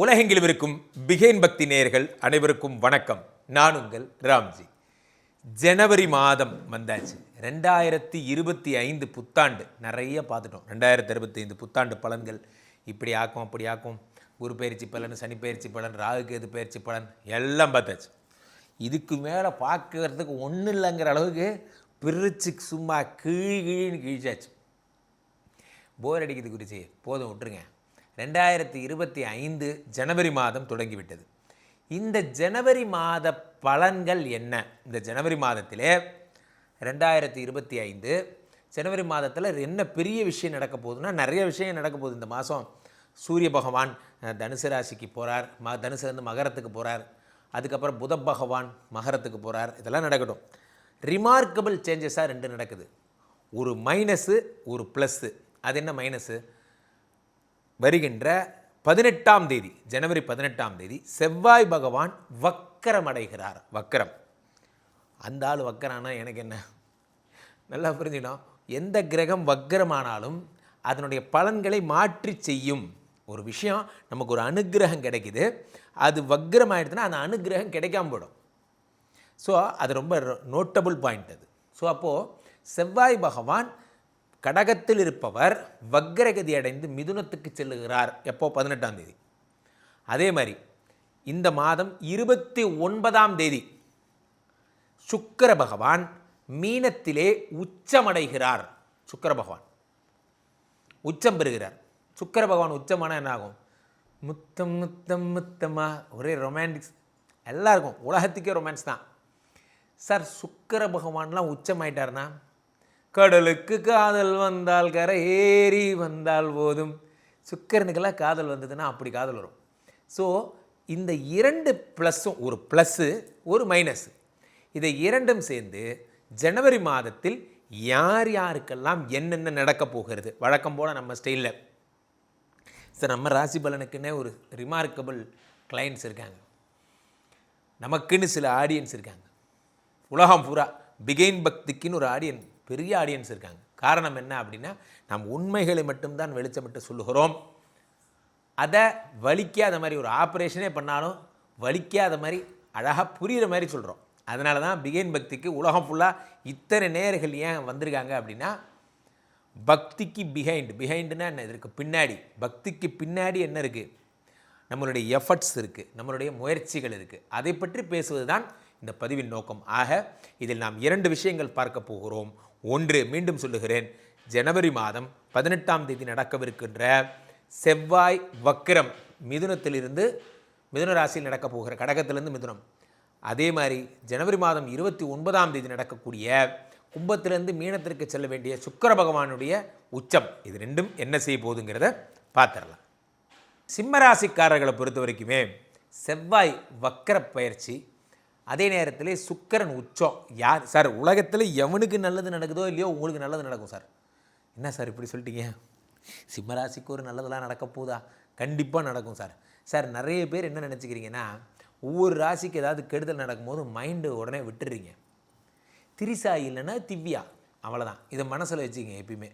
உலகெங்கிலும் இருக்கும் பிகேன் பக்தி நேயர்கள் அனைவருக்கும் வணக்கம். நான் உங்கள் ராம்ஜி. ஜனவரி மாதம் வந்தாச்சு. ரெண்டாயிரத்தி இருபத்தி ஐந்து புத்தாண்டு. நிறைய பார்த்துட்டோம். ரெண்டாயிரத்தி இருபத்தி ஐந்து புத்தாண்டு பலன்கள். இப்படி ஆக்கும் அப்படி ஆக்கும். குரு பயிற்சி பலன் சனி பயிற்சி பலன் ராகுகேது பயிற்சி பலன் எல்லாம் பார்த்தாச்சு. இதுக்கு மேலே பார்க்கறதுக்கு ஒன்றும் இல்லைங்கிற அளவுக்கு பிரிச்சு சும்மா கீழ் கீழ்னு கிழிச்சாச்சு. போர் அடிக்கிறது குறிச்சி போதும் விட்டுருங்க. ரெண்டாயிரத்தி இருபத்தி ஐந்து ஜனவரி மாதம் தொடங்கிவிட்டது. இந்த ஜனவரி மாத பலன்கள் என்ன? இந்த ஜனவரி மாதத்திலே ரெண்டாயிரத்தி இருபத்தி ஐந்து ஜனவரி மாதத்தில் என்ன பெரிய விஷயம் நடக்க போகுதுன்னா நிறைய விஷயம் நடக்க போகுது. இந்த மாதம் சூரிய பகவான் தனுசு ராசிக்கு போகிறார் ம தனுசுலேருந்து வந்து மகரத்துக்கு போகிறார் அதுக்கப்புறம் புத பகவான் மகரத்துக்கு போகிறார் இதெல்லாம் நடக்கட்டும். ரிமார்க்கபிள் சேஞ்சஸாக ரெண்டு நடக்குது. ஒரு மைனஸு ஒரு ப்ளஸ்ஸு அது என்ன மைனஸு வருகின்ற பதினெட்டாம் தேதி ஜனவரி பதினெட்டாம் தேதி செவ்வாய் பகவான் வக்கரம் அடைகிறார். வக்கரம். அந்த ஆள் வக்கரானா எனக்கு என்ன? நல்லா புரிஞ்சுக்கணும். எந்த கிரகம் வக்கரமானாலும் அதனுடைய பலன்களை மாற்றி செய்யும் ஒரு விஷயம். நமக்கு ஒரு அனுக்கிரகம் கிடைக்குது. அது வக்கரம் அந்த அனுக்கிரகம் கிடைக்காம போயிடும். ஸோ அது ரொம்ப நோட்டபுள் பாயிண்ட் அது. ஸோ அப்போது செவ்வாய் பகவான் கடகத்தில் இருப்பவர் வக்ரகதி அடைந்து மிதுனத்துக்கு செல்லுகிறார். எப்போ? பதினெட்டாம் தேதி. அதே மாதிரி இந்த மாதம் இருபத்தி ஒன்பதாம் தேதி சுக்கர பகவான் மீனத்திலே உச்சமடைகிறார். சுக்கிர பகவான். உச்சம் பெறுகிறார். சுக்கிர பகவான் உச்சமான என்ன ஆகும் முத்தம் முத்தம்? முத்தமாக ஒரே ரொமான்டிக்ஸ் எல்லாருக்கும். உலகத்துக்கே ரொமான்ஸ் தான். சார் சுக்கிர பகவான்லாம் உச்சமாயிட்டார்னா கடலுக்கு காதல் வந்தால் கரை ஏறி வந்தால் போதும். சுக்கிரனுக்கெல்லாம் காதல் வந்ததுன்னா அப்படி காதல் வரும். ஸோ இந்த இரண்டு ப்ளஸ்ஸும் ஒரு ப்ளஸ்ஸு ஒரு மைனஸ் இதை இரண்டும் சேர்ந்து ஜனவரி மாதத்தில் யார் யாருக்கெல்லாம் என்னென்ன நடக்கப் போகிறது? வழக்கம் போல் நம்ம ஸ்டைலில் சார் நம்ம ராசி பலனுக்குன்னே ஒரு ரிமார்க்கபிள் கிளைண்ட்ஸ் இருக்காங்க. நமக்குன்னு சில ஆடியன்ஸ் இருக்காங்க. உலகம் பூரா பிகெயின் பக்திக்குன்னு ஒரு ஆடியன் பெரிய ஆடியன்ஸ் இருக்காங்க. காரணம் என்ன அப்படின்னா நாம் உண்மைகளை மட்டும்தான் வெளிச்சமிட்டு சொல்லுகிறோம். அதை வலிக்காத மாதிரி ஒரு ஆப்ரேஷனே பண்ணாலும் வலிக்காத மாதிரி அழகாக புரிகிற மாதிரி சொல்கிறோம் அதனால தான் பிகேன் பக்திக்கு உலகம் ஃபுல்லாக இத்தனை நேர்கள் ஏன் வந்திருக்காங்க அப்படின்னா பக்திக்கு பிஹைண்ட் பிஹைண்டுனா என்ன? இதற்கு பின்னாடி. பக்திக்கு பின்னாடி என்ன இருக்குது நம்மளுடைய எஃபர்ட்ஸ் இருக்குது நம்மளுடைய முயற்சிகள் இருக்குது அதை பற்றி பேசுவது தான் இந்த பதிவின் நோக்கம். ஆக இதில் நாம் இரண்டு விஷயங்கள் பார்க்க போகிறோம். ஒன்று மீண்டும் சொல்லுகிறேன். ஜனவரி மாதம் பதினெட்டாம் தேதி நடக்கவிருக்கின்ற செவ்வாய் வக்கிரம் மிதுனத்திலிருந்து மிதுன ராசியில் நடக்கப் போகிற கடகத்திலிருந்து மிதுனம். அதே மாதிரி ஜனவரி மாதம் இருபத்தி ஒன்பதாம் தேதி நடக்கக்கூடிய கும்பத்திலிருந்து மீனத்திற்கு செல்ல வேண்டிய சுக்கிர பகவானுடைய உச்சம். இது ரெண்டும் என்ன செய்ய போகுதுங்கிறத பார்த்துடலாம். சிம்மராசிக்காரர்களை பொறுத்த வரைக்குமே செவ்வாய் வக்கர பயிற்சி அதே நேரத்தில் சுக்கரன் உச்சம். யார் சார் உலகத்தில் எவனுக்கு நல்லது நடக்குதோ இல்லையோ உங்களுக்கு நல்லது நடக்கும் சார். என்ன சார் இப்படி சொல்லிட்டீங்க? சிம்மராசிக்கு ஒரு நல்லதெல்லாம் நடக்க போதா? கண்டிப்பாக நடக்கும் சார். சார் நிறைய பேர் என்ன நினச்சிக்கிறீங்கன்னா ஒவ்வொரு ராசிக்கு ஏதாவது கெடுதல் நடக்கும்போது மைண்டு உடனே விட்டுறீங்க. திரிசா இல்லைன்னா திவ்யா அவ்வளோதான் இதை மனசில் வச்சுங்க எப்பயுமே.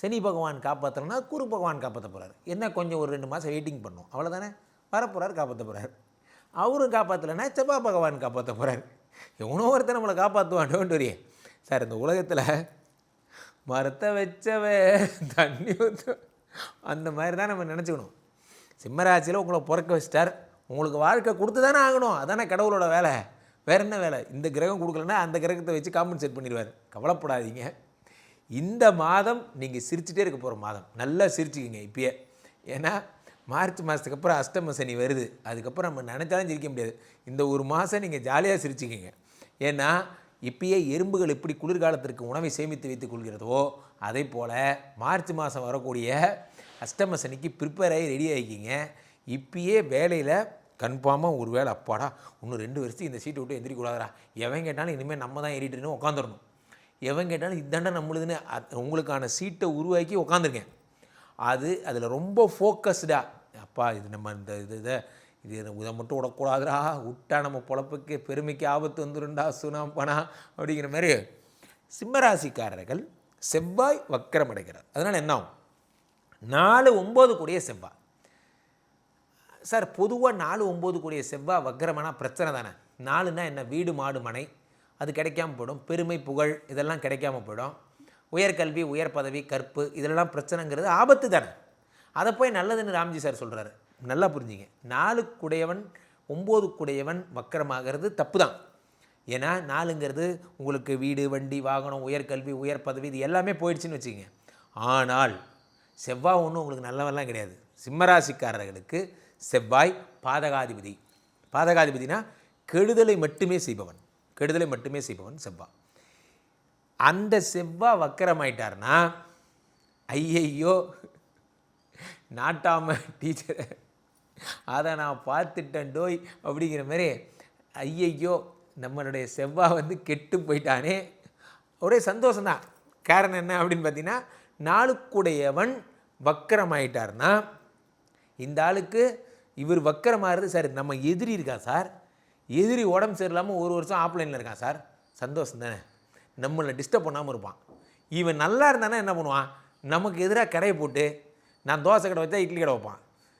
சனி பகவான் காப்பாற்றலன்னா குரு பகவான் காப்பாற்ற போகிறார் என்ன கொஞ்சம் ஒரு ரெண்டு மாதம் வெயிட்டிங் பண்ணும். அவ்வளோதானே வரப்போகிறார் காப்பாற்ற போகிறார் அவரும் காப்பாற்றலைன்னா செவ்வா பகவான் காப்பாற்ற போகிறார் எவனோ ஒருத்தர் நம்மளை காப்பாற்றுவான் டோன்ட் சார் இந்த உலகத்தில் மரத்தை வச்சவ தண்ணி ஊற்று அந்த மாதிரி தான் நம்ம நினச்சிக்கணும். சிம்மராசியில் உங்களை பிறக்க வச்சிட்டார். உங்களுக்கு வாழ்க்கை கொடுத்து தானே ஆகணும். அதானே கடவுளோட வேலை. வேற என்ன வேலை? இந்த கிரகம் கொடுக்கலன்னா அந்த கிரகத்தை வச்சு காம்பன்சேட் பண்ணிடுவார். கவலைப்படாதீங்க. இந்த மாதம் நீங்கள் சிரிச்சிட்டே இருக்க போகிற மாதம். நல்லா சிரிச்சுக்கிங்க இப்பயே. ஏன்னா மார்ச் மாதத்துக்கு அப்புறம் அஷ்டம சனி வருது. அதுக்கப்புறம் நம்ம நினச்சாலும் சிரிக்க முடியாது. இந்த ஒரு மாதம் நீங்கள் ஜாலியாக சிரிச்சுக்கிங்க. ஏன்னா இப்பயே எறும்புகள் எப்படி குளிர்காலத்திற்கு உணவை சேமித்து வைத்துக் கொள்கிறதோ அதே போல் மார்ச் மாதம் வரக்கூடிய அஷ்டம சனிக்கு ப்ரிப்பேர் ஆகி ரெடி ஆகிக்கிங்க. இப்பயே வேலையில் கன்ஃபார்மாக ஒரு வேளை அப்பாடா இன்னும் ரெண்டு வருஷத்துக்கு இந்த சீட்டை விட்டு எந்திரிக்கூடாதா எவன் கேட்டாலும் இனிமேல் நம்ம தான் ஏறிட்டுன்னு உட்காந்துடணும் எவன் கேட்டாலும் இதாண்டா நம்மளுதுன்னு உங்களுக்கான சீட்டை உருவாக்கி உட்காந்துருக்கேன் அது அதில் ரொம்ப ஃபோக்கஸ்டாக அப்பா இது நம்ம இந்த இது இதை இது இதை மட்டும் விடக்கூடாதுடா விட்டா நம்ம பொழப்புக்கு பெருமைக்கு ஆபத்து வந்துருண்டா சுனாம் பணா அப்படிங்கிற மாதிரி சிம்மராசிக்காரர்கள் செவ்வாய் வக்கரம் அடைகிறார். அதனால் என்ன ஆகும்? நாலு ஒம்பது கூடிய செவ்வாய். சார் பொதுவாக நாலு ஒம்பது கூடிய செவ்வாய் வக்கரமானா பிரச்சனை தானே. நாலுனா என்ன? வீடு மாடு மனை. அது கிடைக்காம போயிடும். பெருமை புகழ் இதெல்லாம் கிடைக்காம போயிடும். உயர்கல்வி உயர் பதவி கற்பு இதெல்லாம் பிரச்சனைங்கிறது ஆபத்து தானே. அதை போய் நல்லதுன்னு ராம்ஜி சார் சொல்கிறாரு நல்லா புரிஞ்சுங்க. நாலு குடையவன் ஒம்பது குடையவன் வக்கரமாகிறது தப்பு தான் ஏன்னா நாலுங்கிறது உங்களுக்கு வீடு வண்டி வாகனம் உயர்கல்வி உயர் பதவி இது எல்லாமே போயிடுச்சுன்னு வச்சுக்கோங்க. ஆனால் செவ்வாய் ஒன்றும் உங்களுக்கு நல்லவெல்லாம் கிடையாது. சிம்மராசிக்காரர்களுக்கு செவ்வாய் பாதகாதிபதி. பாதகாதிபதினா கெடுதலை மட்டுமே செய்பவன். கெடுதலை மட்டுமே செய்பவன் செவ்வாய். அந்த செவ்வாய் வக்கரமாயிட்டார்னா ஐயையோ நாட்டாம டீச்சர் அதை நான் பார்த்துட்டேன் டோய் அப்படிங்கிற மாதிரி ஐயையோ நம்மளுடைய செவ்வாய் வந்து கெட்டு போயிட்டானே. ஒரே சந்தோஷம்தான். காரணம் என்ன அப்படின்னு பார்த்தீங்கன்னா நாளுக்குடையவன் வக்கரமாயிட்டார்னா இந்த ஆளுக்கு இவர் வக்கரமாகிறது சார் நம்ம எதிரி இருக்கா சார்? எதிரி உடம்பு சரியில்லாமல் ஒரு வருஷம் ஆஃப்லைனில் இருக்கான் சார். சந்தோஷம் தானே நம்மளை டிஸ்டர்ப் பண்ணாமல் இருப்பான். இவன் நல்லா இருந்தானா என்ன பண்ணுவான்? நமக்கு எதிராக கடையை போட்டு நான் தோசை கடை வச்சா இட்லி கடை வைப்பான்.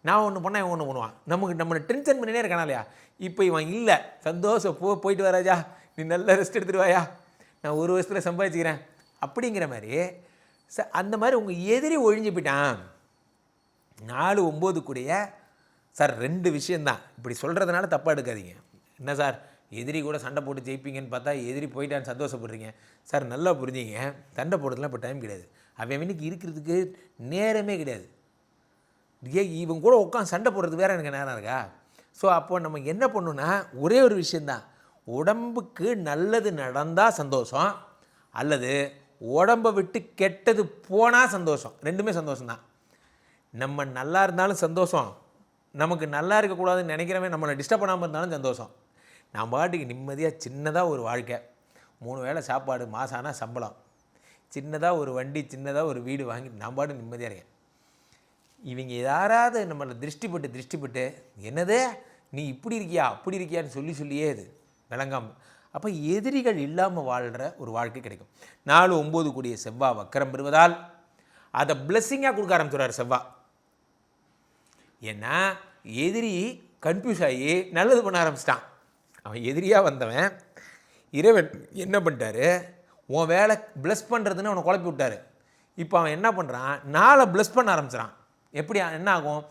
நான் ஒன்று பண்ணால் இவன் ஒன்று பண்ணுவான். நமக்கு நம்மளை டென்ஷன் பண்ணினே இருக்கானா இல்லையா? இப்போ இவன் இல்லை. சந்தோஷம். போ போயிட்டு வராஜா நீ நல்லா ரெஸ்ட் எடுத்துட்டு வாயா. நான் ஒரு வருஷத்தில் சம்பாதிச்சுக்கிறேன். அப்படிங்கிற மாதிரி ச அந்த மாதிரி உங்கள் எதிரி ஒழிஞ்சு போயிட்டான். நாலு ஒம்பது கூடிய சார் ரெண்டு விஷயந்தான் இப்படி சொல்கிறதுனால தப்பாக எடுக்காதீங்க. என்ன சார்? எதிரி கூட சண்டை போட்டு ஜெயிப்பீங்கன்னு பார்த்தா எதிரி போயிட்டான்னு சந்தோஷப்படுறீங்க. சார் நல்லா புரிஞ்சுங்க. சண்டை போடுறதுலாம் இப்போ டைம் கிடையாது. அவன் அவனுக்கு இருக்கிறதுக்கு நேரமே கிடையாது. ஏ இவன் கூட உட்காந்து சண்டை போடுறது வேறு எனக்கு நேரம் இருக்கா? ஸோ அப்போ நம்ம என்ன பண்ணணும்னா ஒரே ஒரு விஷயந்தான். உடம்புக்கு நல்லது நடந்தால் சந்தோஷம் அல்லது உடம்பை விட்டு கெட்டது போனால் சந்தோஷம். ரெண்டுமே சந்தோஷம்தான். நம்ம நல்லா இருந்தாலும் சந்தோஷம். நமக்கு நல்லா இருக்கக்கூடாதுன்னு நினைக்கிறவன் நம்மளை டிஸ்டர்ப் பண்ணாமல் இருந்தாலும் சந்தோஷம். நான் பாட்டுக்கு நிம்மதியாக சின்னதாக ஒரு வாழ்க்கை. மூணு வேளை சாப்பாடு மாதம் ஆனால் சம்பளம். சின்னதாக ஒரு வண்டி சின்னதாக ஒரு வீடு வாங்கி நான் பாட்டு நிம்மதியாக இருக்கேன். இவங்க யாராவது நம்மளை திருஷ்டிப்பட்டு திருஷ்டிப்பட்டு என்னது? நீ இப்படி இருக்கியா? அப்படி இருக்கியான்னு சொல்லி சொல்லியே இது. விளங்காம. அப்போ எதிரிகள் இல்லாமல் வாழ்கிற ஒரு வாழ்க்கை கிடைக்கும். நாலு ஒம்பது கூடிய செவ்வாய் வக்கரம் பெறுவதால் அதை பிளெஸ்ஸிங்காக கொடுக்க ஆரம்பிச்சுறாரு செவ்வா. ஏன்னா எதிரி கன்ஃபியூஸ் ஆகி நல்லது பண்ண ஆரம்பிச்சிட்டான். அவன் எதிரியாக வந்தவன் இறைவன் என்ன பண்ணிட்டாரு? உன் வேலை ப்ளஸ் பண்ணுறதுன்னு அவனை குழப்பி விட்டாரு. இப்போ அவன் என்ன பண்ணுறான் நாளை ப்ளஸ் பண்ண ஆரம்பிச்சிடான் எப்படி என்ன ஆகும்?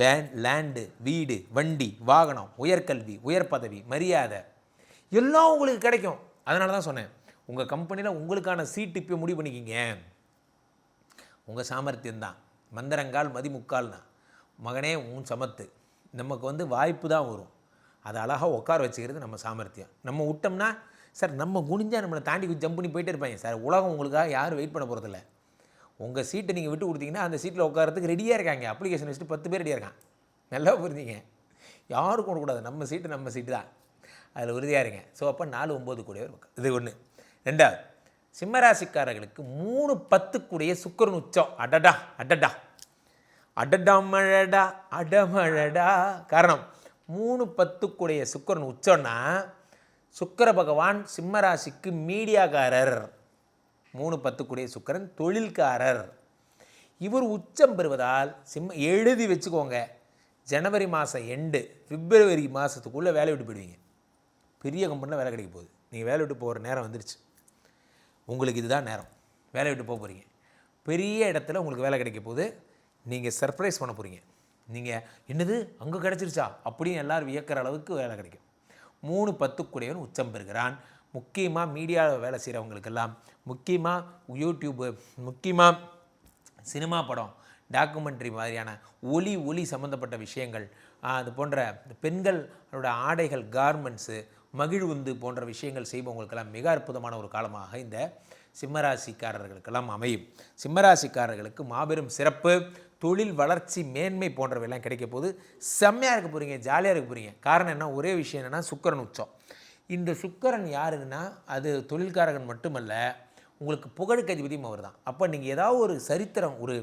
வேன் லேண்டு வீடு வண்டி வாகனம் உயர்கல்வி உயர் பதவி மரியாதை எல்லாம் உங்களுக்கு கிடைக்கும். அதனால தான் சொன்னேன் உங்கள் கம்பெனியில் உங்களுக்கான சீட்டு இப்போ முடிவு பண்ணிக்கிங்க. உங்கள் சாமர்த்தியம்தான். மந்திரங்கால் மதிமுக்கால்னா. மகனே உன் சமத்து. நமக்கு வந்து வாய்ப்பு தான் வரும். அதை அழகாக உட்கார வச்சுக்கிறது நம்ம சாமர்த்தியம். நம்ம விட்டோம்னா சார் நம்ம குனிஞ்சா நம்மளை தாண்டி ஜம்ப் பண்ணி போயிட்டே இருப்பாங்க. சார் உலகம் உங்களுக்காக யாரும் வெயிட் பண்ண போகிறதில்ல உங்கள் சீட்டை நீங்கள் விட்டு கொடுத்தீங்கன்னா அந்த சீட்டில் உட்காரத்துக்கு ரெடியாக இருக்காங்க. அப்ளிகேஷன் வச்சுட்டு பத்து பேர் ரெடியாக இருக்கான். நல்லா புரிஞ்சுங்க. யாருக்கும் கொடுக்கூடாது நம்ம சீட்டு நம்ம சீட்டு தான். அதில் உறுதியாக இருங்க. ஸோ அப்போ நாலு ஒம்பது கூடியவர் இது ஒன்று ரெண்டாவது சிம்மராசிக்காரர்களுக்கு மூணு பத்துக்குடைய சுக்கரன் உச்சம். அடடா அடடா. அடடா மழடா அடமழடா. காரணம் மூணு பத்துக்குடைய சுக்கரன் உச்சம்னா சுக்கர பகவான் சிம்மராசிக்கு மீடியாக்காரர். மூணு பத்துக்குடைய சுக்கரன் தொழில்காரர். இவர் உச்சம் பெறுவதால் சிம்ம எழுதி வச்சுக்கோங்க. ஜனவரி மாதம் எண்டு பிப்ரவரி மாதத்துக்குள்ளே வேலை விட்டு போயிடுவீங்க. பெரிய கம்பெனியில் வேலை கிடைக்க போகுது. நீங்கள் வேலை விட்டு போகிற நேரம் வந்துருச்சு. உங்களுக்கு இதுதான் நேரம். வேலை விட்டு போக போகிறீங்க பெரிய இடத்துல உங்களுக்கு வேலை கிடைக்க போகுது. நீங்கள் சர்ப்ரைஸ் பண்ண போகிறீங்க நீங்கள் என்னது? அங்கே கிடச்சிருச்சா? அப்படின்னு எல்லோரும் வியக்கிற அளவுக்கு வேலை கிடைக்கும். மூணு பத்துக்குடையவன் உச்சம் பெறுகிறான். முக்கியமாக மீடியாவில் வேலை செய்கிறவங்களுக்கெல்லாம் முக்கியமாக யூடியூப்பு முக்கியமாக சினிமா படம் டாக்குமெண்ட்ரி மாதிரியான ஒலி ஒலி சம்மந்தப்பட்ட விஷயங்கள் அது போன்ற பெண்களோட ஆடைகள் கார்மெண்ட்ஸு மகிழ்வுந்து போன்ற விஷயங்கள் செய்பவங்களுக்கெல்லாம் மிக அற்புதமான ஒரு காலமாக இந்த சிம்மராசிக்காரர்களுக்கெல்லாம் அமையும். சிம்மராசிக்காரர்களுக்கு மாபெரும் சிறப்பு தொழில் வளர்ச்சி மேன்மை போன்றவையெல்லாம் கிடைக்க போது செம்மையாக இருக்க போகிறீங்க ஜாலியாக இருக்க போகிறீங்க காரணம் என்ன? ஒரே விஷயம் என்னென்னா சுக்கரன் உச்சம். இந்த சுக்கரன் யாருன்னா அது தொழில்காரகன் மட்டுமல்ல உங்களுக்கு புகழுக்கு அதிபதியும் அவர் தான் அப்போ நீங்கள் ஏதாவது ஒரு சரித்திரம் ஒரு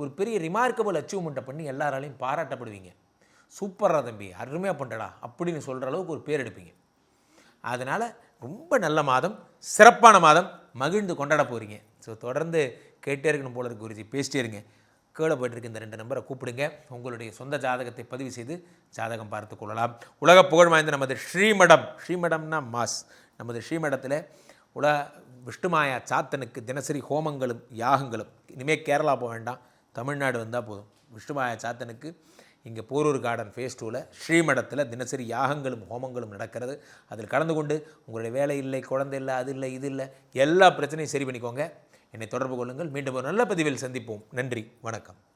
ஒரு பெரிய ரிமார்க்கபிள் அச்சீவ்மெண்ட்டை பண்ணி எல்லாராலையும் பாராட்டப்படுவீங்க. சூப்பராக தம்பி அருமையாக பண்ணுறடா அப்படின்னு சொல்கிற அளவுக்கு ஒரு பேர் எடுப்பீங்க. அதனால் ரொம்ப நல்ல மாதம் சிறப்பான மாதம் மகிழ்ந்து கொண்டாட போகிறீங்க ஸோ தொடர்ந்து கேட்டே இருக்கணும் போல இருக்கு குருஜி. பேசிட்டே இருங்க. கீழே இந்த ரெண்டு நம்பரை கூப்பிடுங்க. உங்களுடைய சொந்த ஜாதகத்தை பதிவு செய்து ஜாதகம் பார்த்து கொள்ளலாம். உலக புகழ் வாய்ந்த நமது ஸ்ரீமடம் ஸ்ரீமடம்னா மாஸ். நமது ஸ்ரீமடத்தில் உல விஷ்ணுமாயா சாத்தனுக்கு தினசரி ஹோமங்களும் யாகங்களும். இனிமேல் கேரளா போக வேண்டாம். தமிழ்நாடு வந்தால் போதும். விஷ்ணுமாயா சாத்தனுக்கு இங்கே போரூர் கார்டன் ஃபேஸ் டூவில் ஸ்ரீமடத்தில் தினசரி யாகங்களும் ஹோமங்களும் நடக்கிறது. அதில் கலந்து கொண்டு உங்களுடைய வேலை இல்லை குழந்தை இல்லை அது இல்லை இது இல்லை எல்லா பிரச்சனையும் சரி பண்ணிக்கோங்க. என்னை தொடர்பு கொள்ளுங்கள். மீண்டும் ஒரு நல்ல பதிவில் சந்திப்போம். நன்றி. வணக்கம்.